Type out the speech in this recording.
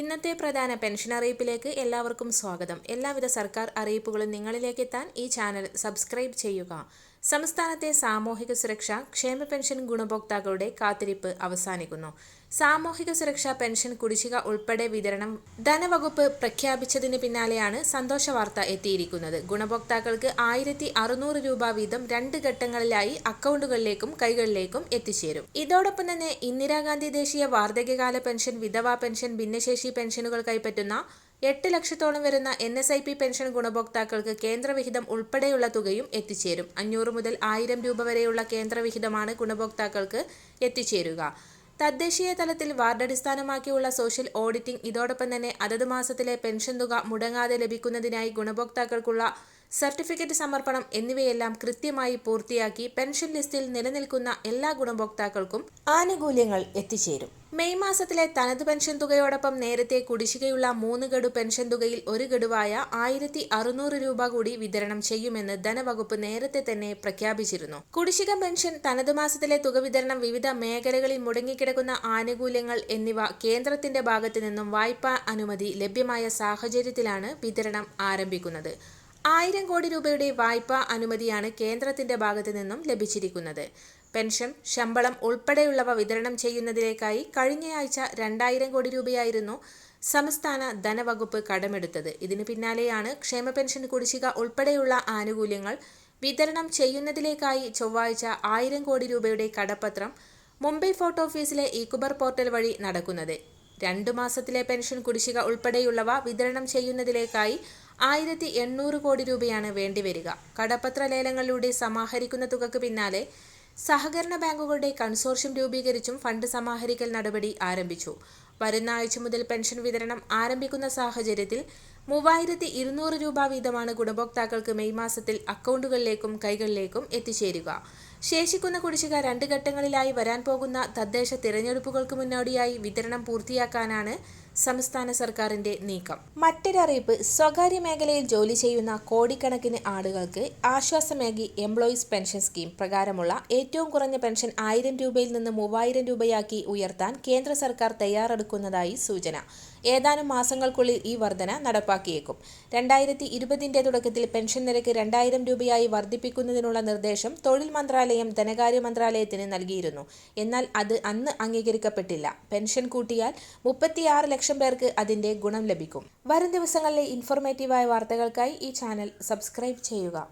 ഇന്നത്തെ പ്രധാന പെൻഷൻ അറിയിപ്പിലേക്ക് എല്ലാവർക്കും സ്വാഗതം. എല്ലാവിധ സർക്കാർ അറിയിപ്പുകളും നിങ്ങളിലേക്ക് എത്താൻ ഈ ചാനൽ സബ്സ്ക്രൈബ് ചെയ്യുക. സംസ്ഥാനത്തെ സാമൂഹിക സുരക്ഷ ക്ഷേമ പെൻഷൻ ഗുണഭോക്താക്കളുടെ കാത്തിരിപ്പ് അവസാനിക്കുന്നു. സാമൂഹിക സുരക്ഷാ പെൻഷൻ കുടിശ്ശിക ഉൾപ്പെടെ വിതരണം ധനവകുപ്പ് പ്രഖ്യാപിച്ചതിന് പിന്നാലെയാണ് സന്തോഷ വാർത്ത എത്തിയിരിക്കുന്നത്. ഗുണഭോക്താക്കൾക്ക് ആയിരത്തി അറുന്നൂറ് രൂപ വീതം രണ്ട് ഘട്ടങ്ങളിലായി അക്കൗണ്ടുകളിലേക്കും കൈകളിലേക്കും എത്തിച്ചേരും. ഇതോടൊപ്പം തന്നെ ഇന്ദിരാഗാന്ധി ദേശീയ വാർദ്ധക്യകാല പെൻഷൻ വിധവാ പെൻഷൻ ഭിന്നശേഷി പെൻഷനുകൾ കൈപ്പറ്റുന്ന എട്ട് ലക്ഷത്തോളം വരുന്ന N S I P pension ഗുണഭോക്താക്കൾക്ക് കേന്ദ്രവിഹിതം ഉൾപ്പെടെയുള്ള തുകയും എത്തിച്ചേരും. അഞ്ഞൂറ് മുതൽ ആയിരം രൂപ വരെയുള്ള കേന്ദ്രവിഹിതമാണ് ഗുണഭോക്താക്കൾക്ക് എത്തിച്ചേരുക. തദ്ദേശീയ തലത്തിൽ വാർഡടിസ്ഥാനമാക്കിയുള്ള സോഷ്യൽ ഓഡിറ്റിംഗ് ഇതോടൊപ്പം തന്നെ അതത് മാസത്തിലെ പെൻഷൻ തുക മുടങ്ങാതെ ലഭിക്കുന്നതിനായി ഗുണഭോക്താക്കൾക്കുള്ള സർട്ടിഫിക്കറ്റ് സമർപ്പണം എന്നിവയെല്ലാം കൃത്യമായി പൂർത്തിയാക്കി പെൻഷൻ ലിസ്റ്റിൽ നിലനിൽക്കുന്ന എല്ലാ ഗുണഭോക്താക്കൾക്കും ആനുകൂല്യങ്ങൾ എത്തിച്ചേരും. മെയ് മാസത്തിലെ തനത് പെൻഷൻ തുകയോടൊപ്പം നേരത്തെ കുടിശ്ശികയുള്ള മൂന്ന് ഗഡു പെൻഷൻ തുകയിൽ ഒരു ഗഡുവായ ആയിരത്തി അറുന്നൂറ് രൂപ കൂടി വിതരണം ചെയ്യുമെന്ന് ധനവകുപ്പ് നേരത്തെ തന്നെ പ്രഖ്യാപിച്ചിരുന്നു. കുടിശ്ശിക പെൻഷൻ തനത് മാസത്തിലെ തുക വിതരണം വിവിധ മേഖലകളിൽ മുടങ്ങിക്കിടക്കുന്ന ആനുകൂല്യങ്ങൾ എന്നിവ കേന്ദ്രത്തിന്റെ ഭാഗത്തു നിന്നും വായ്പാ അനുമതി ലഭ്യമായ സാഹചര്യത്തിലാണ് വിതരണം ആരംഭിക്കുന്നത്. ആയിരം കോടി രൂപയുടെ വായ്പാ അനുമതിയാണ് കേന്ദ്രത്തിന്റെ ഭാഗത്തു നിന്നും ലഭിച്ചിരിക്കുന്നത്. പെൻഷൻ ശമ്പളം ഉൾപ്പെടെയുള്ളവ വിതരണം ചെയ്യുന്നതിലേക്കായി കഴിഞ്ഞയാഴ്ച രണ്ടായിരം കോടി രൂപയായിരുന്നു സംസ്ഥാന ധനവകുപ്പ് കടമെടുത്തത്. ഇതിന് പിന്നാലെയാണ് ക്ഷേമ പെൻഷൻ കുടിശ്ശിക ഉൾപ്പെടെയുള്ള ആനുകൂല്യങ്ങൾ വിതരണം ചെയ്യുന്നതിലേക്കായി ചൊവ്വാഴ്ച ആയിരം കോടി രൂപയുടെ കടപ്പത്രം മുംബൈ ഫോർട്ട് ഓഫീസിലെ ഇക്കുബർ പോർട്ടൽ വഴി നടക്കുന്നത്. രണ്ടു മാസത്തിലെ പെൻഷൻ കുടിശ്ശിക ഉൾപ്പെടെയുള്ളവ വിതരണം ചെയ്യുന്നതിലേക്കായി ആയിരത്തി എണ്ണൂറ് കോടി രൂപയാണ് വേണ്ടിവരിക. കടപ്പത്ര ലേലങ്ങളിലൂടെ സമാഹരിക്കുന്ന തുകക്ക് പിന്നാലെ സഹകരണ ബാങ്കുകളുടെ കൺസോർഷ്യം രൂപീകരിച്ചും ഫണ്ട് സമാഹരിക്കൽ നടപടി ആരംഭിച്ചു. വരുന്ന ആഴ്ച മുതൽ പെൻഷൻ വിതരണം ആരംഭിക്കുന്ന സാഹചര്യത്തിൽ മൂവായിരത്തി ഇരുന്നൂറ് രൂപ വീതമാണ് ഗുണഭോക്താക്കൾക്ക് മെയ് മാസത്തിൽ അക്കൗണ്ടുകളിലേക്കും കൈകളിലേക്കും എത്തിച്ചേരുക. ശേഷിക്കുന്ന കുടിശ്ശിക രണ്ട് ഘട്ടങ്ങളിലായി വരാൻ പോകുന്ന തദ്ദേശ തിരഞ്ഞെടുപ്പുകൾക്ക് മുന്നോടിയായി വിതരണം പൂർത്തിയാക്കാനാണ് സംസ്ഥാന സർക്കാരിന്റെ നീക്കം. മറ്റൊരറിയിപ്പ് സ്വകാര്യ മേഖലയിൽ ജോലി ചെയ്യുന്ന കോടിക്കണക്കിന് ആളുകൾക്ക് ആശ്വാസമേകി എംപ്ലോയീസ് പെൻഷൻ സ്കീം പ്രകാരമുള്ള ഏറ്റവും കുറഞ്ഞ പെൻഷൻ ആയിരം രൂപയിൽ നിന്ന് മൂവായിരം രൂപയാക്കി ഉയർത്താൻ കേന്ദ്ര സർക്കാർ തയ്യാറെടുക്കുന്നതായി സൂചന. ഏതാനും മാസങ്ങൾക്കുള്ളിൽ ഈ വർധന നടപ്പാക്കിയേക്കും. രണ്ടായിരത്തി ഇരുപതിന്റെ തുടക്കത്തിൽ പെൻഷൻ നിരക്ക് രണ്ടായിരം രൂപയായി വർദ്ധിപ്പിക്കുന്നതിനുള്ള നിർദ്ദേശം തൊഴിൽ മന്ത്രാലയം ധനകാര്യ മന്ത്രാലയത്തിന് നൽകിയിരുന്നു. എന്നാൽ അത് അന്ന് അംഗീകരിക്കപ്പെട്ടില്ല. പെൻഷൻ കൂട്ടിയാൽ മുപ്പത്തിയാറ് ലക്ഷം പേർക്ക് അതിന്റെ ഗുണം ലഭിക്കും. വരും ദിവസങ്ങളിലെ ഇൻഫോർമേറ്റീവായ വാർത്തകൾക്കായി ഈ ചാനൽ സബ്സ്ക്രൈബ് ചെയ്യുക.